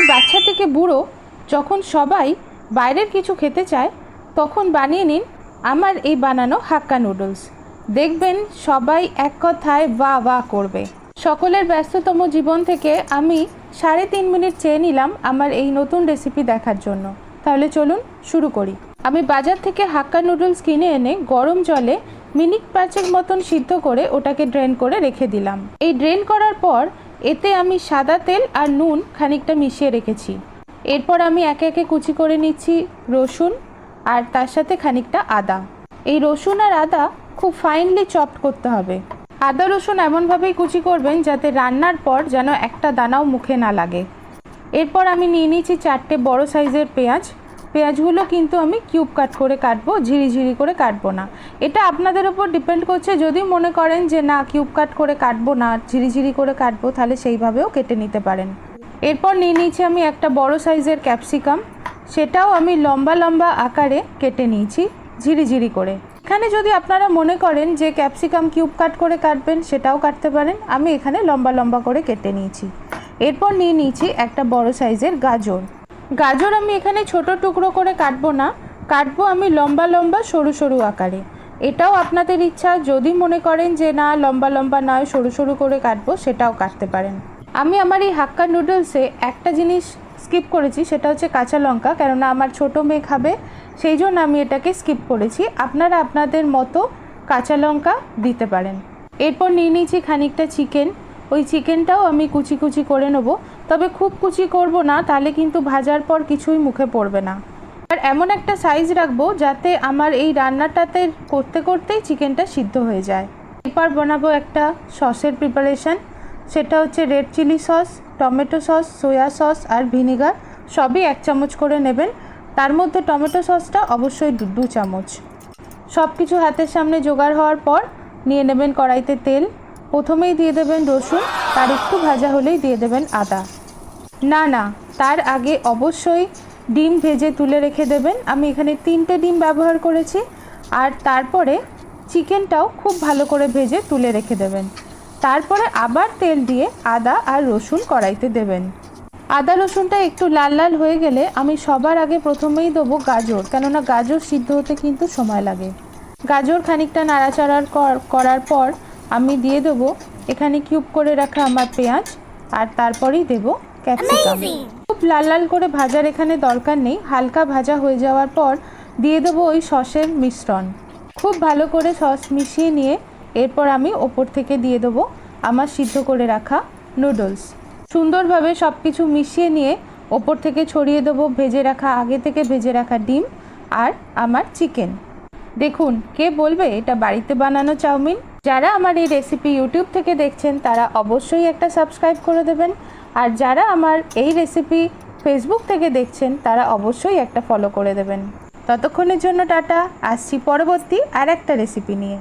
বাড়ির বাচ্চা থেকে বুড়ো যখন সবাই বাইরের কিছু খেতে চায়, তখন বানিয়ে নিন আমার এই বানানো হাক্কা নুডলস। দেখবেন সবাই এক কথায় বা বা করবে। সকলের ব্যস্ততম জীবন থেকে আমি সাড়ে তিন মিনিট চেয়ে নিলাম আমার এই নতুন রেসিপি দেখার জন্য। তাহলে চলুন শুরু করি। আমি বাজার থেকে হাক্কা নুডলস কিনে এনে গরম জলে মিনিট পাঁচেক মতন সিদ্ধ করে ওটাকে ড্রেন করে রেখে দিলাম। এই ড্রেন করার পর এতে আমি সাদা তেল আর নুন খানিকটা মিশিয়ে রেখেছি। এরপর আমি একে একে কুচি করে নিচ্ছি রসুন আর তার সাথে খানিকটা আদা। এই রসুন আর আদা খুব ফাইনলি চপড করতে হবে। আদা রসুন এমনভাবেই কুচি করবেন যাতে রান্নার পর যেন একটা দানাও মুখে না লাগে। এরপর আমি নিয়ে নিয়েছি চারটে বড় সাইজের পেঁয়াজ। পেঁয়াজগুলো কিন্তু আমি কিউব কাট করে কাটবো, ঝিরিঝিরি করে কাটবো না। এটা আপনাদের ওপর ডিপেন্ড করছে, যদি মনে করেন যে না কিউব কাট করে কাটবো না, ঝিরিঝিরি করে কাটবো, তাহলে সেইভাবেও কেটে নিতে পারেন। এরপর নিয়ে নিয়েছি আমি একটা বড় সাইজের ক্যাপসিকাম সেটাও আমি লম্বা লম্বা আকারে কেটে নিয়েছি, ঝিরিঝিরি করে। এখানে যদি আপনারা মনে করেন যে ক্যাপসিকাম কিউব কাট করে কাটবেন, সেটাও কাটতে পারেন, আমি এখানে লম্বা লম্বা করে কেটে নিয়েছি। এরপর নিয়ে নিয়েছি একটা বড় সাইজের গাজর। গাজর আমি এখানে ছোট টুকরো করে কাটবো না। কাটবো আমি লম্বা লম্বা সরু সরু আকারে। এটাও আপনাদের ইচ্ছা, যদি মনে করেন যে না, লম্বা লম্বা নয়, সরু সরু করে কাটবো, সেটাও কাটতে পারেন। আমি আমার এই হাক্কা নুডলসে একটা জিনিস স্কিপ করেছি, সেটা হচ্ছে কাঁচা লঙ্কা, কেননা আমার ছোটো মেয়ে খাবে, সেই জন্য আমি এটাকে স্কিপ করেছি। আপনারা আপনাদের মতো কাঁচা লঙ্কা দিতে পারেন। এরপর নিয়ে নিয়েছি খানিকটা চিকেন। ওই চিকেনটাও আমি কুচি কুচি করে নেব। তবে খুব কুচি করব না, তাহলে কিন্তু ভাজার পর কিছুই মুখে পড়বে না। আর এমন একটা সাইজ রাখব যাতে আমার এই রান্নাটাতে করতে করতেই চিকেনটা সিদ্ধ হয়ে যায়। এরপর বানাবো একটা সসের প্রিপারেশন সেটা হচ্ছে red chilli sauce tomato sauce soya sauce আর ভিনিগার সবই এক চামচ করে নেবেন। তার মধ্যে টমেটো সসটা অবশ্যই দু চামচ। সব কিছু হাতের সামনে জোগাড় হওয়ার পর নিয়ে নেবেন কড়াইতে তেল। প্রথমেই দিয়ে দেবেন রসুন, তার একটু ভাজা হলেই দিয়ে দেবেন আদা। না না, তার আগে অবশ্যই ডিম ভেজে তুলে রেখে দেবেন। আমি এখানে তিনটে ডিম ব্যবহার করেছি, আর তারপরে চিকেনটাও খুব ভালো করে ভেজে তুলে রেখে দেবেন। তারপরে আবার তেল দিয়ে আদা আর রসুন কড়াইতে দেবেন। আদা রসুনটা একটু লাল লাল হয়ে গেলে আমি সবার আগে প্রথমেই দেবো গাজর, কেননা গাজর সিদ্ধ হতে কিন্তু সময় লাগে। গাজর খানিকটা নাড়াচাড়ার কর- করার পর আমি দিয়ে দেবো এখানে কিউব করে রাখা আমার পেঁয়াজ, আর তারপরেই দেবো ক্যাপসিকাম। খুব লাল লাল করে ভাজার এখানে দরকার নেই। হালকা ভাজা হয়ে যাওয়ার পর দিয়ে দেবো ওই সসের মিশ্রণ। খুব ভালো করে সস মিশিয়ে নিয়ে এরপর আমি ওপর থেকে দিয়ে দেবো আমার সিদ্ধ করে রাখা নুডলস। সুন্দরভাবে সব কিছু মিশিয়ে নিয়ে ওপর থেকে ছড়িয়ে দেবো ভেজে রাখা আগে থেকে ভেজে রাখা ডিম আর আমার চিকেন। দেখুন কে বলবে এটা বাড়িতে বানানো চাউমিন? যারা আমার এই রেসিপি ইউটিউব থেকে দেখছেন, তারা অবশ্যই একটা সাবস্ক্রাইব করে দেবেন। আর যারা আমার এই রেসিপি ফেসবুক থেকে দেখছেন, তারা অবশ্যই একটা ফলো করে দেবেন। ততক্ষণের জন্য টাটা, আসছি পরবর্তী আর একটা রেসিপি নিয়ে।